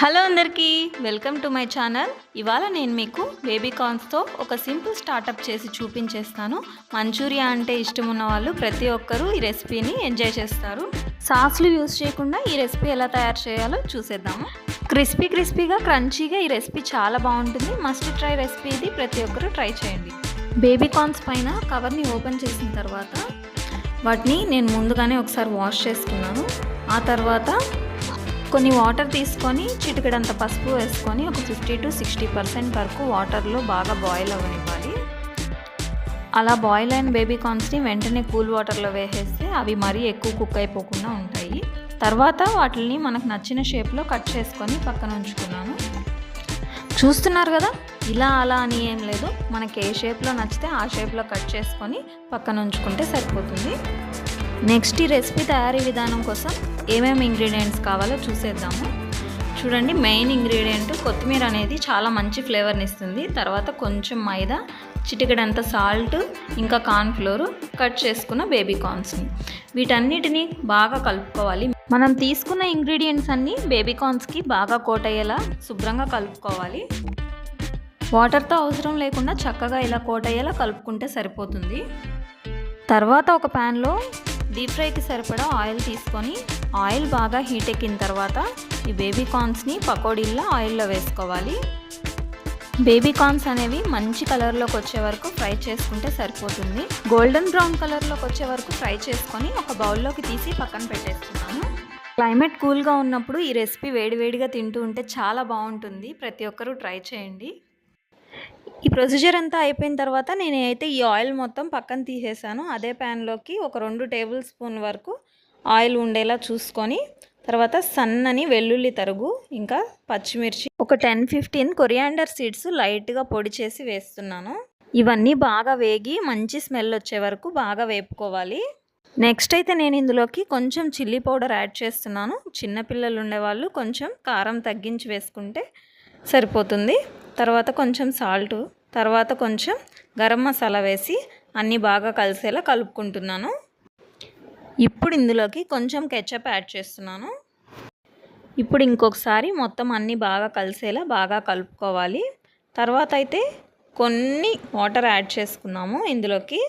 Hello అందరికీ welcome to my channel. ఇవాళ నేను మీకు బేబీ కార్న్స్తో ఒక సింపుల్ స్టార్టప్ చేసి చూపించేస్తాను. మంచూరియా అంటే ఇష్టం ఉన్న వాళ్ళు ప్రతి ఒక్కరూ ఈ రెసిపీని ఎంజాయ్ చేస్తారు. సాస్లు యూస్ చేయకుండా ఈ రెసిపీ ఎలా తయారు చేయాలో చూసేద్దాము. క్రిస్పీ క్రిస్పీగా క్రంచీగా ఈ రెసిపీ చాలా బాగుంటుంది. మస్ట్ ట్రై రెసిపీ ఇది. ప్రతి ఒక్కరూ ట్రై చేయండి. బేబీ కార్న్స్ పైన కవర్ని ఓపెన్ చేసిన తర్వాత వాటిని నేను ముందుగానే ఒకసారి వాష్ చేసుకున్నాను. ఆ తర్వాత కొన్ని వాటర్ తీసుకొని చిటికడంత పసుపు వేసుకొని ఒక ఫిఫ్టీ టు సిక్స్టీ పర్సెంట్ వరకు వాటర్లో బాగా బాయిల్ అవ్వనివ్వాలి. అలా బాయిల్ అయిన బేబీ కార్న్స్ని వెంటనే కూల్ వాటర్లో వేసేస్తే అవి మరీ ఎక్కువ కుక్ అయిపోకుండా ఉంటాయి. తర్వాత వాటిని మనకు నచ్చిన షేప్లో కట్ చేసుకొని పక్కన ఉంచుకున్నాను. చూస్తున్నారు కదా? ఇలా అలా అని ఏం లేదు. మనకి ఏ షేప్లో నచ్చితే ఆ షేప్లో కట్ చేసుకొని పక్కన ఉంచుకుంటే సరిపోతుంది. నెక్స్ట్ ఈ రెసిపీ తయారీ విధానం కోసం ఏమేమి ఇంగ్రీడియంట్స్ కావాలో చూసేద్దాము. చూడండి మెయిన్ ఇంగ్రీడియంట్ కొత్తిమీర అనేది చాలా మంచి ఫ్లేవర్ని ఇస్తుంది. తర్వాత కొంచెం మైదా చిటికడంత సాల్ట్ ఇంకా కార్న్ఫ్లోర్ కట్ చేసుకున్న బేబీ కార్న్స్ని వీటన్నిటిని బాగా కలుపుకోవాలి. మనం తీసుకున్న ఇంగ్రీడియంట్స్ అన్నీ బేబీ కార్న్స్కి బాగా కోట్ అయ్యేలా శుభ్రంగా కలుపుకోవాలి. వాటర్తో అవసరం లేకుండా చక్కగా ఇలా కోట్ అయ్యేలా కలుపుకుంటే సరిపోతుంది. తర్వాత ఒక ప్యాన్లో డీప్ ఫ్రైకి సరిపడా ఆయిల్ తీసుకొని ఆయిల్ బాగా హీట్ ఎక్కిన తర్వాత ఈ బేబీ కార్న్స్ని పకోడీల్లో ఆయిల్లో వేసుకోవాలి. బేబీ కార్న్స్ అనేవి మంచి కలర్లోకి వచ్చే వరకు ఫ్రై చేసుకుంటే సరిపోతుంది. గోల్డెన్ బ్రౌన్ కలర్లోకి వచ్చే వరకు ఫ్రై చేసుకొని ఒక బౌల్లోకి తీసి పక్కన పెట్టేస్తున్నాను. క్లైమేట్ కూల్గా ఉన్నప్పుడు ఈ రెసిపీ వేడివేడిగా తింటూ ఉంటే చాలా బాగుంటుంది. ప్రతి ఒక్కరూ ట్రై చేయండి. ఈ ప్రొసీజర్ అంతా అయిపోయిన తర్వాత నేనైతే ఈ ఆయిల్ మొత్తం పక్కన తీసేసాను. అదే ప్యాన్లోకి ఒక రెండు టేబుల్ స్పూన్ వరకు ఆయిల్ ఉండేలా చూసుకొని తర్వాత సన్నని వెల్లుల్లి తరుగు ఇంకా పచ్చిమిర్చి. ఒక టెన్ ఫిఫ్టీన్ కొరియాండర్ సీడ్స్ లైట్గా పొడి చేసి వేస్తున్నాను. ఇవన్నీ బాగా వేగి మంచి స్మెల్ వచ్చే వరకు బాగా వేపుకోవాలి. నెక్స్ట్ అయితే నేను ఇందులోకి కొంచెం చిల్లీ పౌడర్ యాడ్ చేస్తున్నాను. చిన్నపిల్లలు ఉండేవాళ్ళు కొంచెం కారం తగ్గించి వేసుకుంటే సరిపోతుంది. తర్వాత కొంచెం సాల్ట్ తర్వాత కొంచెం గరం మసాలా వేసి అన్నీ బాగా కలిసేలా కలుపుకుంటున్నాను. ఇప్పుడు ఇందులోకి కొంచెం కెచప్ యాడ్ చేస్తున్నాను. ఇప్పుడు ఇంకొకసారి మొత్తం అన్నీ బాగా కలిసేలా బాగా కలుపుకోవాలి. తర్వాత అయితే కొన్ని వాటర్ యాడ్ చేసుకున్నాము ఇందులోకి.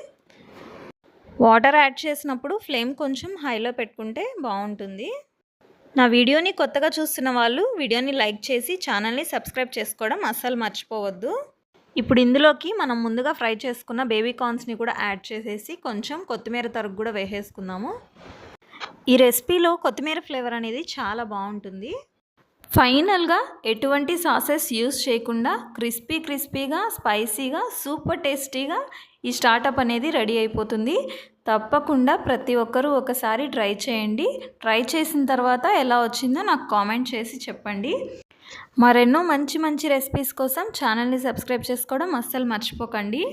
వాటర్ యాడ్ చేసినప్పుడు ఫ్లేమ్ కొంచెం హైలో పెట్టుకుంటే బాగుంటుంది. నా వీడియోని కొత్తగా చూస్తున్న వాళ్ళు వీడియోని లైక్ చేసి ఛానల్ని సబ్స్క్రైబ్ చేసుకోవడం అస్సలు మర్చిపోవద్దు. ఇప్పుడు ఇందులోకి మనం ముందుగా ఫ్రై చేసుకున్న బేబీ కార్న్స్ని కూడా యాడ్ చేసేసి కొంచెం కొత్తిమీర తరుగు కూడా వేసేసుకుందాము. ఈ రెసిపీలో కొత్తిమీర ఫ్లేవర్ అనేది చాలా బాగుంటుంది. ఫైనల్గా ఎటువంటి సాసెస్ యూస్ చేయకుండా క్రిస్పీ క్రిస్పీగా స్పైసీగా సూపర్ టేస్టీగా ఈ స్టార్టప్ అనేది రెడీ అయిపోతుంది. తప్పకుండా ప్రతి ఒక్కరూ ఒకసారి ట్రై చేయండి. ట్రై చేసిన తర్వాత ఎలా వచ్చిందో నాకు కామెంట్ చేసి చెప్పండి. మరెన్నో మంచి మంచి రెసిపీస్ కోసం ఛానల్ని సబ్స్క్రైబ్ చేసుకోవడం అస్సలు మర్చిపోకండి.